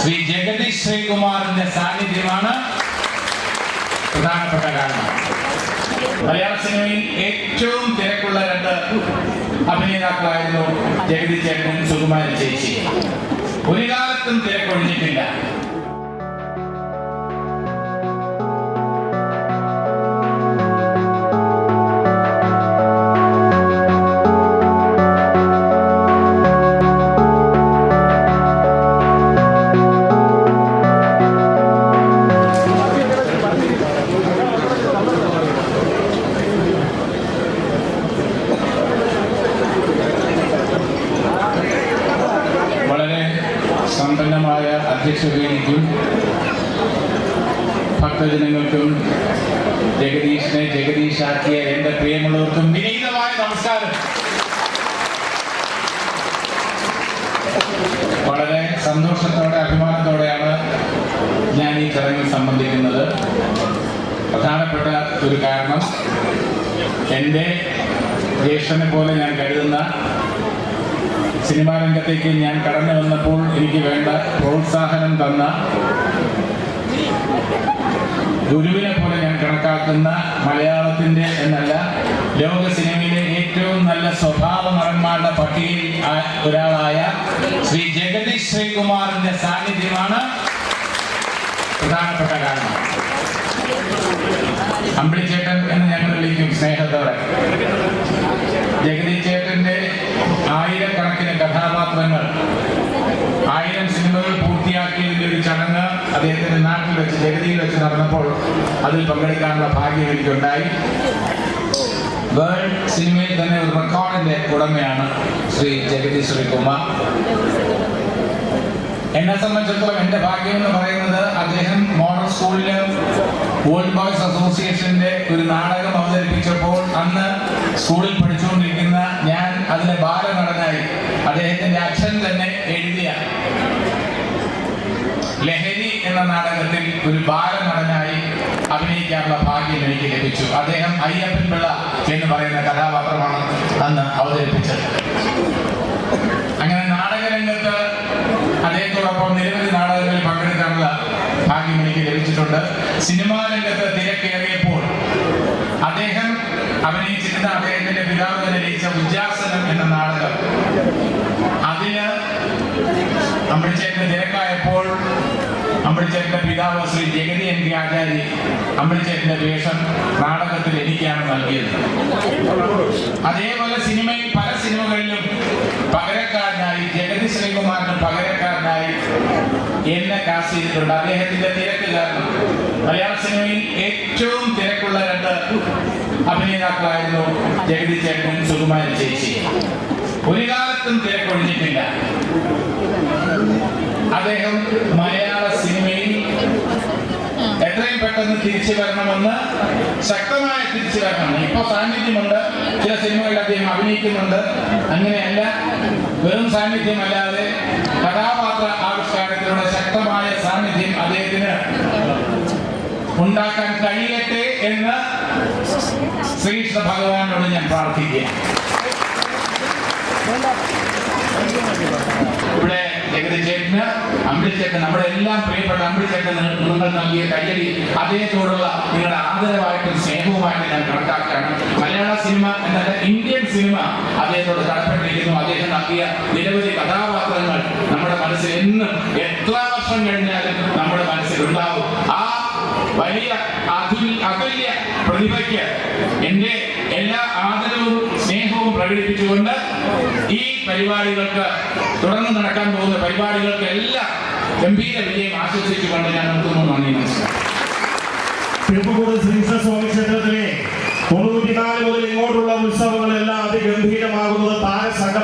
ശ്രീ ജഗദീഷ് ശ്രീകുമാറിന്റെ സാന്നിധ്യമാണ് പ്രധാനപ്പെട്ട കാരണം. മലയാള സിനിമയിൽ ഏറ്റവും തിരക്കുള്ള രണ്ട് അഭിനേതാക്കളായിരുന്നു ജഗതി ചേട്ടനും സുകുമാരൻ ചേച്ചി ഒരു കാലത്തും തിരക്കൊഴിഞ്ഞിട്ടില്ല. അധ്യക്ഷതയ്ക്കും ഭക്തജനങ്ങൾക്കും ജഗദീഷിനെ ജഗദീഷാക്കിയ എന്റെ പ്രിയമുള്ളവർക്കും വിനീതമായ നമസ്കാരം. വളരെ സന്തോഷത്തോടെ അഭിമാനത്തോടെയാണ് ഞാൻ ഈ ചടങ്ങിൽ സംബന്ധിക്കുന്നത്. പ്രധാനപ്പെട്ട ഒരു കാരണം എന്റെ ജ്യേഷ്ഠനെ പോലെ ഞാൻ കരുതുന്ന സിനിമാ രംഗത്തേക്ക് ഞാൻ കടന്നു വന്നപ്പോൾ എനിക്ക് വേണ്ട തന്ന ഗുരുവിനെ പോലെ ഞാൻ കണക്കാക്കുന്ന മലയാളത്തിന്റെ എന്നല്ല ലോക സിനിമയിലെ ഏറ്റവും നല്ല സ്വഭാവ നടന്മാരുടെ പട്ടികയിൽ ഒരാളായ ശ്രീ ജഗദീഷ് ശ്രീകുമാറിന്റെ സാന്നിധ്യമാണ് പ്രധാനപ്പെട്ട കാരണം. അമ്പിളിച്ചേട്ടൻ എന്ന് ഞങ്ങൾ വിളിക്കും സ്നേഹത്തോടെ. ജഗദീഷ് ചേട്ടന്റെ ആയിരക്കണക്കിന് കഥാപാത്രങ്ങൾ ചടങ്ങ് അദ്ദേഹത്തിന്റെ നാട്ടിൽ വെച്ച് ജഗതിയിൽ വെച്ച് നടന്നപ്പോൾ അതിൽ പങ്കെടുക്കാനുള്ള ഭാഗ്യം എനിക്കുണ്ടായി. വേൾഡ് സിനിമയിൽ തന്നെ ഒരു റെക്കോർഡിന്റെ ഉടമയാണ് ശ്രീ ജഗതി ശ്രീകുമാർ എന്നെ സംബന്ധിച്ചിടത്തോളം എന്റെ ഭാഗ്യം എന്ന് പറയുന്നത് അദ്ദേഹം മോഡൽ സ്കൂളിൽ വേൾഡ് ബോയ്സ് അസോസിയേഷന്റെ ഒരു നാടകം അവതരിപ്പിച്ചപ്പോൾ അന്ന് സ്കൂളിൽ പഠിച്ചുകൊണ്ടിരിക്കുന്ന ഞാൻ അതിലെ ബാലനടനായി അദ്ദേഹത്തിന്റെ എന്ന നാടകത്തിൽ ഒരു ബാലനടനായി അഭിനയിക്കാനുള്ള ഭാഗ്യം എനിക്ക് ലഭിച്ചു. അദ്ദേഹം അയ്യപ്പൻ പിള്ള എന്ന് പറയുന്ന കഥാപാത്രമാണ് അന്ന് അവതരിപ്പിച്ചത്. അങ്ങനെ നാടകരംഗത്ത് അദ്ദേഹത്തോടൊപ്പം നിരവധി നാടകങ്ങളിൽ പങ്കെടുക്കാനുള്ള ഭാഗ്യം എനിക്ക് ലഭിച്ചിട്ടുണ്ട്. സിനിമാ രംഗത്ത് തിരക്കേറിയപ്പോൾ അദ്ദേഹം അഭിനയിച്ചിരുന്ന അദ്ദേഹത്തിന്റെ പിതാവ് തന്നെ രചിച്ച ഉജ്ജാസനം എന്ന നാടകം. അതിന് അമ്പളിച്ചേട്ടന് തിരക്കായപ്പോൾ അമ്പളിച്ചേട്ടന്റെ പിതാവ് ശ്രീ ജഗതി എൻ കെ ആചാര്യ അമ്പിളിച്ചേട്ടന്റെ വേഷം നാടകത്തിൽ എനിക്കാണ് നൽകിയത്. അതേപോലെ സിനിമയിൽ പല സിനിമകളിലും പകരക്കാരനായി ജഗതി ശ്രീകുമാറിന് പകരക്കാരനായി എന്നെ കാസ്റ്റ് ചെയ്തിട്ടുണ്ട്. അദ്ദേഹത്തിന്റെ തിരക്ക് കാരണം മലയാള സിനിമയിൽ ഏറ്റവും തിരക്കുള്ള രണ്ട് അഭിനേതാക്കളായിരുന്നു ജഗതി ചേട്ടനും സുകുമാരൻ ചേച്ചി ഒരു കാലത്തും തിരക്കൊഴിഞ്ഞിട്ടില്ല. അദ്ദേഹം മലയാള പെട്ടെന്ന് തിരിച്ചു വരണമെന്ന് ശക്തമായ തിരിച്ചു വരണം. ഇപ്പൊ സാന്നിധ്യമുണ്ട്. ചില സിനിമകളിൽ അദ്ദേഹം അഭിനയിക്കുന്നുണ്ട്. അങ്ങനെയല്ല വെറും സാന്നിധ്യമല്ലാതെ കഥാപാത്ര ആവിഷ്കാരത്തിലൂടെ ശക്തമായ സാന്നിധ്യം അദ്ദേഹത്തിന് ഉണ്ടാക്കാൻ കഴിയട്ടെ എന്ന് ശ്രീകൃഷ്ണ ഭഗവാനോട് ഞാൻ പ്രാർത്ഥിക്കുകയാണ്. ഇവിടെ ജഗതിച്ചേട്ടന് അമ്പിളിച്ചേക്കൻ നമ്മുടെ എല്ലാം പ്രിയപ്പെട്ട അമ്പിളിച്ചേക്കൻ നിങ്ങൾ നൽകിയ കയ്യടി അദ്ദേഹത്തോടുള്ള നിങ്ങളുടെ ആദരവായിട്ടും സ്നേഹവുമായിട്ട് ഞാൻ കണക്കാക്കുകയാണ്. മലയാള സിനിമ എന്നല്ല ഇന്ത്യൻ സിനിമ അദ്ദേഹത്തോട് കടപ്പെട്ടിരിക്കുന്നു. അദ്ദേഹം നൽകിയ നിരവധി കഥാപാത്രങ്ങൾ നമ്മുടെ മനസ്സിൽ എന്നും എത്ര വർഷം കഴിഞ്ഞാലും നമ്മുടെ മനസ്സിൽ ഉണ്ടാവും. ആ വലിയ അതുല്യ പ്രതിഭയ്ക്ക് എന്റെ എല്ലാ ആദരവും സ്നേഹവും പ്രകടിപ്പിച്ചുകൊണ്ട് ഈ പരിപാടികൾക്ക് തുടർന്ന് നടക്കാൻ പോകുന്ന പരിപാടികൾക്ക് എല്ലാം ഗംഭീര വിജയം ആശംസിച്ചുകൊണ്ട് ഞാൻ നിർത്തുന്നു. നന്ദി നമസ്കാരം.